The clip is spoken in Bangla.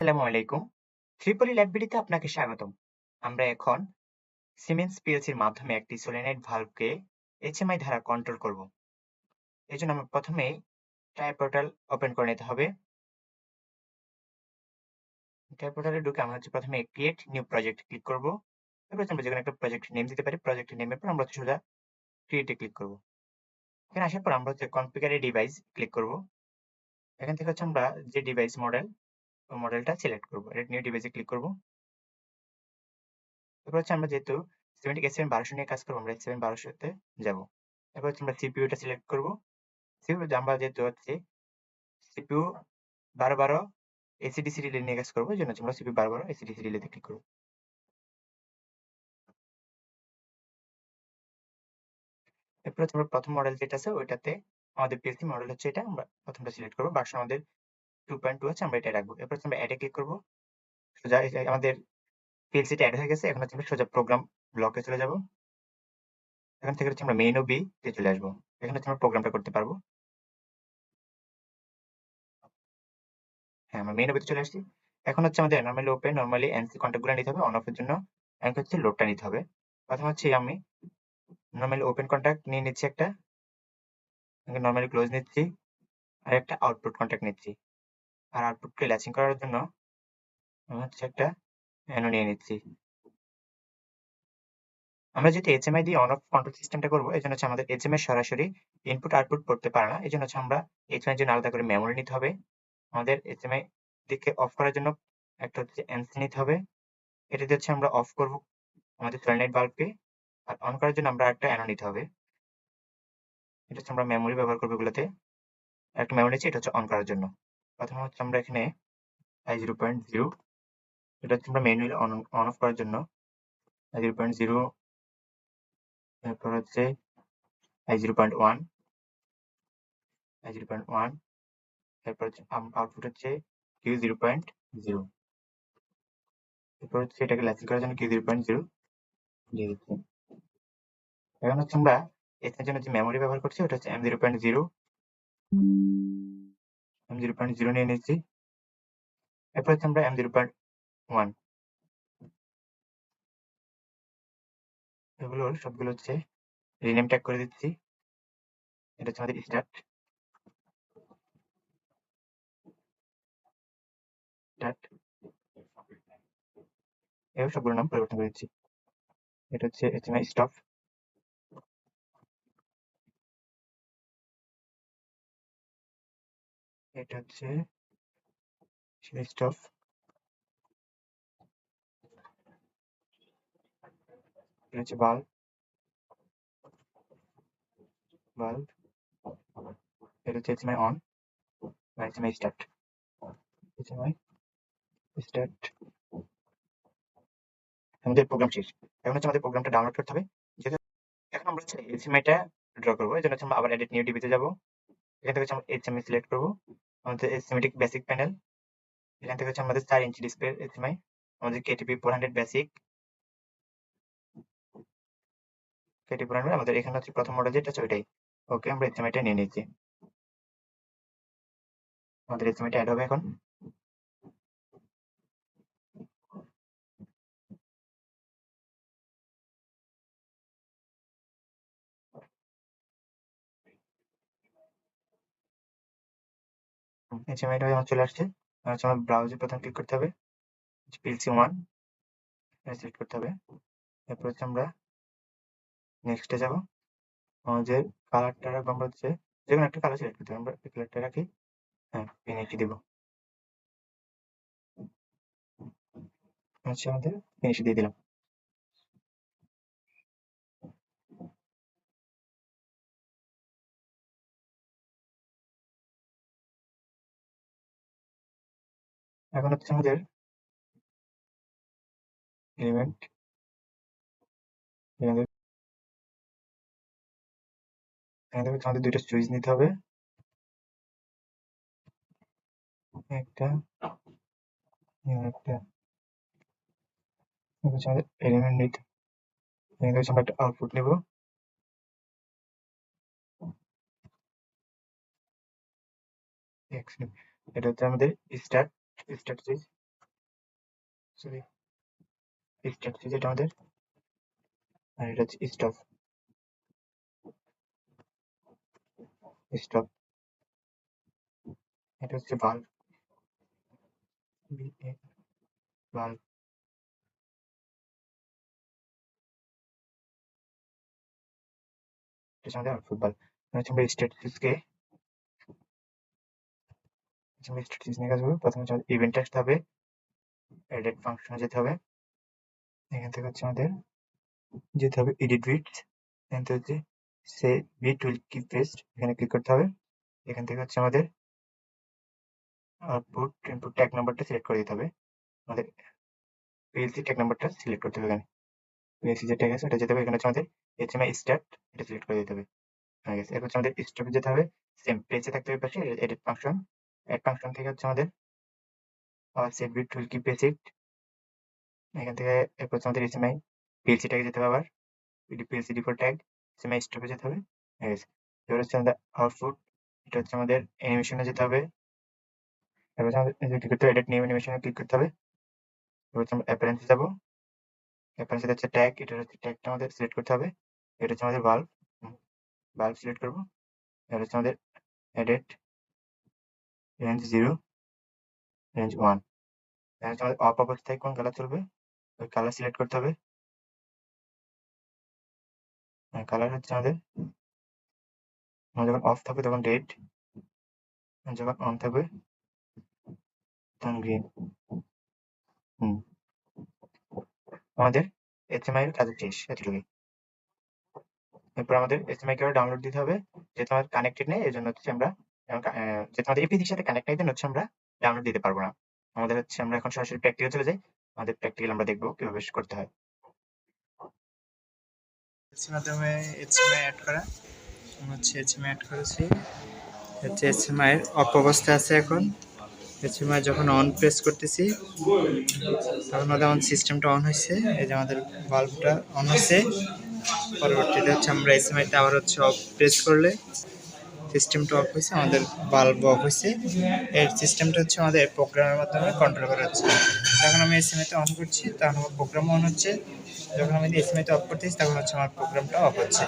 আসসালামু আলাইকুম। ত্রিপলি ল্যাববিডিতে আপনাকে স্বাগতম। আমরা এখন সিমেন্স পিএলসির মাধ্যমে একটি সোলেনাইড ভালভকে এইচএমআই দ্বারা কন্ট্রোল করব। এই জন্য আমরা প্রথমেই ট্রাই পোর্টাল ওপেন করে নিতে হবে। ট্রাই পোর্টালে ঢুকে আমরা হচ্ছে প্রথমে ক্রিয়েট নিউ প্রজেক্ট ক্লিক করব। এরপর আমরা যেকোনো একটা প্রজেক্ট নেম দিতে পারি। প্রজেক্ট নেমের পর আমরা সোজা ক্রিয়েটে ক্লিক করব। এখানে আসার পর আমরা হচ্ছে কনফিগারে ডিভাইস ক্লিক করব। এখান থেকে হচ্ছে আমরা যে ডিভাইস মডেল মডেলটা সিলেক্ট করব। রেড নিউ ডিভাইসে ক্লিক করব। এরপর হচ্ছে আমরা যেহেতু সেভেন্টি এস সেভেন বারোশো নিয়ে কাজ করব, আমরা সেভেন বারোশোতে যাব। এরপর হচ্ছে আমরা সিপিইউটা সিলেক্ট করব। সিপিইউ আমরা যেহেতু হচ্ছে সিপিইউ বারো বারো এসিডিসি রিলে নিয়ে কাজ করব জন্য আমরা সিপিউ বারো বারো এসিডিসি রিলেতে ক্লিক করব। এরপর হচ্ছে আমরা প্রথম মডেল যেটা আছে, ওইটাতে আমাদের পিএসসি মডেল হচ্ছে এটা, আমরা প্রথমটা সিলেক্ট করব। বাক্স আমাদের টু পয়েন্ট টু আছে, আমরা এটা রাখব। এরপর আমরা অ্যাডে ক্লিক করব। সোজা আমাদের পিএলসিটা অ্যাড হয়ে গেছে, এখন হচ্ছে আমরা সোজা প্রোগ্রাম ব্লকে চলে যাব। এখান থেকে হচ্ছে আমরা ও বি তে চলে আসব। এখানে হচ্ছে আমরা প্রোগ্রামটা করতে পারব। হ্যাঁ আমরা মেইন ওবিতে চলে আসছি। এখন হচ্ছে আমাদের নর্মালি ওপেন নর্মালি এনসি কন্ট্যাক্টগুলো নিতে হবে অন জন্য। এখন হচ্ছে লোডটা নিতে হবে। প্রথম হচ্ছে আমি নর্মালি ওপেন কন্ট্যাক্ট নিয়ে নিচ্ছি একটা। নর্মালি ক্লোজ নিচ্ছি। আর একটা আউটপুট কন্ট্যাক্ট নিচ্ছি। আর আউটপুটকে ল্যাচিং করার জন্য আমি হচ্ছে একটা এনো নিয়ে নিচ্ছি। আমরা যেহেতু এইচএমআই দিয়ে অন অফ কন্ট্রোল সিস্টেমটা করব, এই জন্য হচ্ছে আমাদের এইচএমআই সরাসরি ইনপুট আউটপুট করতে পারে না। এই জন্য হচ্ছে আমরা এইচএমআই জন্য আলাদা করে মেমোরি নিতে হবে। আমাদের এইচএমআই দিকে অফ করার জন্য একটা হচ্ছে এনসি নিতে হবে। এটাতে হচ্ছে আমরা অফ করব আমাদের সলিনাইড বাল্বকে আর অন করার জন্য আমরা একটা অ্যানো নিতে হবে। এটা হচ্ছে আমরা মেমোরি ব্যবহার করব এগুলোতে। একটা মেমোরি নিচ্ছি, এটা হচ্ছে অন করার জন্য। প্রথমে হচ্ছে আমরা এখানে আই জিরো পয়েন্ট জিরো এটা হচ্ছে আমরা ম্যানুয়ালি অন অন অফ করার জন্য আই জিরো পয়েন্ট জিরো এরপর হচ্ছে I zero point one I zero point one এরপর হচ্ছে আউটপুট হচ্ছে কিউ জিরো পয়েন্ট জিরো এরপর হচ্ছে এটাকে ল্যাচিং করার জন্য কিউ জিরো পয়েন্ট জিরো দিয়ে দিচ্ছি। এখন হচ্ছে আমরা এটার জন্য যে মেমোরি ব্যবহার করছি, ওটা হচ্ছে M zero point zero M zero point zero নিয়ে নিচ্ছি এরপর হচ্ছে আমরা এম জিরো পয়েন্ট ওয়ান এগুলো সবগুলো হচ্ছে রিনেম ট্যাগ করে দিচ্ছি। এটা হচ্ছে আমাদের স্টার্ট স্টার্ট এও সবগুলো নাম পরিবর্তন করে দিচ্ছি। এটা হচ্ছে এইচএমআই স্টপ এটা হচ্ছে স্টপ এটা হচ্ছে বাল্ব বাল্ব এটা হচ্ছে HMI on HMI start HMI start আমাদের প্রোগ্রাম শেষ। এখন হচ্ছে আমাদের প্রোগ্রামটা ডাউনলোড করতে হবে। যেহেতু এখন আমরা হচ্ছে এইচএমআইটা ড্র করব। এই জন্য হচ্ছে আমরা আবার এডিট নিউ ডিবিতে যাব। এখান থেকে আমরা এইচএমআই সিলেক্ট করব। আমাদের সিমেটিক বেসিক প্যানেল এখান থেকে হচ্ছে আমাদের চার ইঞ্চি ডিসপ্লে এসএমআই আমাদের KTP four hundred basic KT four hundred আমাদের এখানে হচ্ছে প্রথম মডেল যেটা ওইটাই। ওকে আমরা এসএমআইটা নিয়ে নিচ্ছি। আমাদের এসএমআইটা অ্যাড হবে এখন। এইচএমআইটা আমার চলে আসছে। হচ্ছে আমার ব্রাউজে প্রথম ক্লিক করতে হবে। পিএলসি ওয়ান সিলেক্ট করতে হবে। এরপর হচ্ছে আমরা নেক্সটে যাব। আমাদের কালারটা রাখব আমরা হচ্ছে, যে কোনো একটা কালার সিলেক্ট করতে হবে। আমরা কালারটা রাখি হ্যাঁ ফিনিশে দিব। হচ্ছে আমাদের ফিনিশ দিয়ে দিলাম। এখন হচ্ছে আমাদের এলিমেন্ট এখানে আমাদের দুইটা সুইচ নিতে হবে। একটা আমাদের নিতে একটা আউটপুট নেব। এটা হচ্ছে আমাদের start start switch sorry start switch এটা আমাদের আর এটা হচ্ছে স্টপ স্টপ এটা হচ্ছে ভালভ ভালভ এটা হচ্ছে আমাদের আউটপুট ভালভ হচ্ছে আমরা স্টার্ট স্টার্ট সুইচ নিয়ে কাজ করব। প্রথমে ইভেন্টে আসতে হবে এডিট ফাংশনে যেতে হবে। এখান থেকে হচ্ছে আমাদের যেতে হবে এডিট বিটস এখান থেকে হচ্ছে set bit will keep paste এখানে ক্লিক করতে হবে। এখান থেকে হচ্ছে আমাদের আউটপুট ইনপুট ট্যাগ নাম্বারটা সিলেক্ট করে দিতে হবে। আমাদের পিএলসি ট্যাগ নাম্বারটা সিলেক্ট করতে হবে এখানে। পিএলসি যে ট্যাগ আছে ওটা যেতে হবে। এখানে হচ্ছে আমাদের এইচএমআই স্টার্ট এটা সিলেক্ট করে দিতে হবে। হয়ে গেছে। এরপর হচ্ছে আমাদের স্টপে যেতে হবে। সেম পেজে থাকতে হবে পাশে এডিট ফাংশন এড ফাংশন থেকে হচ্ছে আমাদের set bit will keep paste এখান থেকে এরপর আমাদের এইচএমআই পিএলসি ট্যাগে যেতে হবে আবার পিএলসি ডিফল্ট ট্যাগ এইচএমআই স্টপে যেতে হবে হয়ে গেছে এবার হচ্ছে আমাদের আউটপুট এটা হচ্ছে আমাদের অ্যানিমেশনে যেতে হবে, এবার আমাদের ক্লিক করতে হবে এডিট নিউ অ্যানিমেশনে ক্লিক করতে হবে, এবার হচ্ছে আমরা অ্যাপারেন্সে যাব অ্যাপারেন্সে হচ্ছে ট্যাগ এটা হচ্ছে ট্যাগটা আমাদের সিলেক্ট করতে হবে, এটা হচ্ছে আমাদের বাল্ব বাল্ব সিলেক্ট করব, এবার হচ্ছে আমাদের edit range zero, range one. হচ্ছে আমাদের অফ অবস্থায় কোন কালার চলবে ওই কালার সিলেক্ট করতে হবে। কালার হচ্ছে আমাদের। যখন অফ থাকবে তখন রেড যখন অন থাকবে তখন গ্রিন হুম। আমাদের এইচএমআই এর কাজ শেষ, এতটুকুই। এরপর আমাদের এইচএমআই কেবল ডাউনলোড দিতে হবে, যেহেতু আমাদের কানেক্টেড নেই এই জন্য হচ্ছে আমরা যেহেতু আমাদের এপিসির সাথে কানেক্ট নেই হচ্ছে আমরা ডাউনলোড দিতে পারব না। আমাদের হচ্ছে, আমরা এখন সরাসরি প্র্যাকটিক্যাল চলে যাই। আমাদের প্র্যাকটিক্যাল আমরা দেখব কীভাবে করতে হয়। মাধ্যমে এইচএমআই অ্যাড করা। হচ্ছে এইচএমআই অ্যাড করেছি। হচ্ছে এইচএমআই এর অফ অবস্থায় আছে এখন। এইচএমআই যখন অন প্রেস করতেছি, তখন আমাদের আমার সিস্টেমটা অন হয়েছে। এই যে আমাদের বাল্বটা অন হয়েছে। পরবর্তীতে হচ্ছে আমরা এইচএমআইতে আবার হচ্ছে অফ প্রেস করলে সিস্টেমটা অফ হয়েছে, আমাদের বাল্ব অফ হয়েছে। এর সিস্টেমটা হচ্ছে আমাদের প্রোগ্রামের মাধ্যমে কন্ট্রোল করা হচ্ছে। যখন আমি এসএমএতে অন করছি, তখন আমার প্রোগ্রাম অন হচ্ছে। যখন আমি এসএমএতে অফ করতেছি, তখন হচ্ছে আমার প্রোগ্রামটা অফ হচ্ছে।